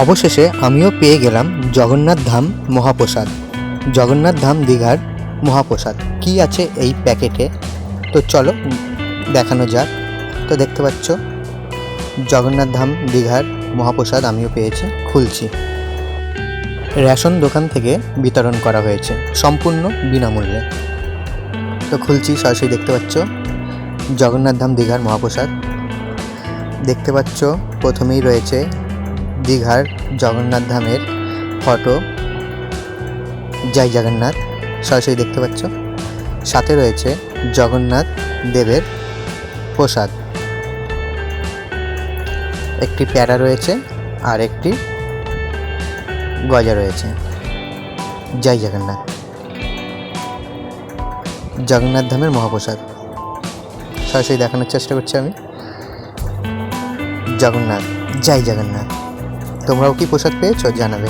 অবশেষে আমিও পেয়ে গেলাম জগন্নাথ ধাম মহাপ্রসাদ। জগন্নাথ ধাম দীঘার মহাপ্রসাদ। কি আছে এই প্যাকেটে? তো চলো, দেখানো যাক। তো দেখতে পাচ্ছ, জগন্নাথ ধাম দীঘার মহাপ্রসাদ আমিও পেয়েছি, খুলছি। রেশন দোকান থেকে বিতরণ করা হয়েছে, সম্পূর্ণ বিনামূল্যে। তো খুলছি, সরাসরি দেখতে পাচ্ছ, জগন্নাথ ধাম দীঘার মহাপ্রসাদ। দেখতে পাচ্ছ, প্রথমেই রয়েছে দীঘার জগন্নাথ ধামের ফটো। জয় জগন্নাথ, সরাসরি দেখতে পাচ্ছ। সাথে রয়েছে জগন্নাথ দেবের প্রসাদ। একটি প্যারা রয়েছে আর একটি গজা রয়েছে। জয় জগন্নাথ। জগন্নাথ ধামের মহাপ্রসাদ। সরাসরি দেখানোর চেষ্টা করছি আমি। জগন্নাথ, জয় জগন্নাথ। তোমরাও কি প্রসাদ পেয়েছ জানাবে